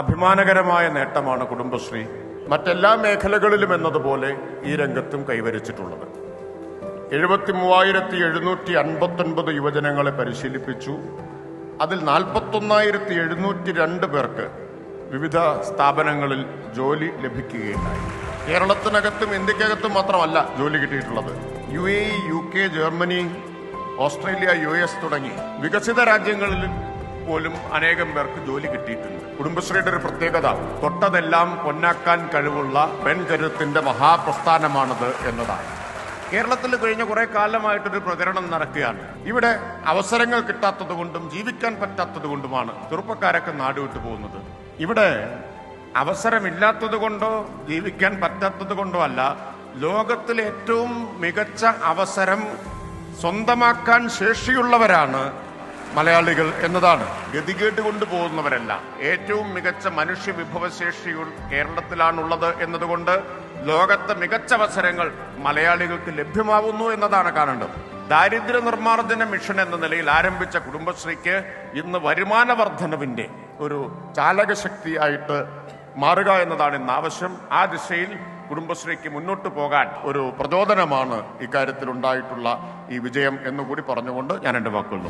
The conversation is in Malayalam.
അഭിമാനകരമായ നേട്ടമാണ് കുടുംബശ്രീ. മറ്റെല്ലാ മേഖലകളിലും എന്നതുപോലെ ഈ രംഗത്തും കൈവരിച്ചിട്ടുള്ളത്. എഴുപത്തി മൂവായിരത്തി എഴുന്നൂറ്റി അൻപത്തൊൻപത് യുവജനങ്ങളെ പരിശീലിപ്പിച്ചു. അതിൽ നാൽപ്പത്തൊന്നായിരത്തി എഴുന്നൂറ്റി രണ്ട് പേർക്ക് വിവിധ സ്ഥാപനങ്ങളിൽ ജോലി ലഭിക്കുകയുണ്ടായി. കേരളത്തിനകത്തും ഇന്ത്യക്കകത്തും മാത്രമല്ല ജോലി കിട്ടിയിട്ടുള്ളത്. U A U K Germany Australia U S തുടങ്ങി വികസിത രാജ്യങ്ങളിൽ പോലും അനേകം പേർക്ക് ജോലി കിട്ടിയിട്ടുണ്ട്. കുടുംബശ്രീയുടെ ഒരു പ്രത്യേകത തൊട്ടതെല്ലാം പൊന്നാക്കാൻ കഴിവുള്ള പെൺകരുത്തിന്റെ മഹാപ്രസ്ഥാനമാണത് എന്നതാണ്. കേരളത്തിൽ കഴിഞ്ഞ കുറെ കാലമായിട്ടൊരു പ്രചരണം നടക്കുകയാണ്. ഇവിടെ അവസരങ്ങൾ കിട്ടാത്തത് കൊണ്ടും ജീവിക്കാൻ പറ്റാത്തത് കൊണ്ടുമാണ് ചെറുപ്പക്കാരൊക്കെ നാടുവിട്ടു പോകുന്നത്. ഇവിടെ അവസരമില്ലാത്തത് കൊണ്ടോ ജീവിക്കാൻ പറ്റാത്തത് കൊണ്ടോ അല്ല ലോകത്തിലെ ഏറ്റവും മികച്ച അവസരം സ്വന്തമാക്കാൻ ശേഷിയുള്ളവരാണ് മലയാളികൾ എന്നതാണ്. ഗതികേട്ട് കൊണ്ടുപോകുന്നവരല്ല ഏറ്റവും മികച്ച മനുഷ്യ വിഭവശേഷികൾ കേരളത്തിലാണുള്ളത് എന്നതുകൊണ്ട് ലോകത്തെ മികച്ച അവസരങ്ങൾ മലയാളികൾക്ക് ലഭ്യമാവുന്നു എന്നതാണ് കാണേണ്ടത്. ദാരിദ്ര്യ നിർമ്മാർജന മിഷൻ എന്ന നിലയിൽ ആരംഭിച്ച കുടുംബശ്രീക്ക് ഇന്ന് വരുമാന ഒരു ചാലകശക്തിയായിട്ട് മാറുക എന്നതാണ് ഇന്ന് ആവശ്യം. ആ ദിശയിൽ കുടുംബശ്രീക്ക് മുന്നോട്ട് പോകാൻ ഒരു പ്രചോദനമാണ് ഇക്കാര്യത്തിൽ ഉണ്ടായിട്ടുള്ള ഈ വിജയം എന്നുകൂടി പറഞ്ഞുകൊണ്ട് ഞാൻ എന്റെ വാക്കുകൾ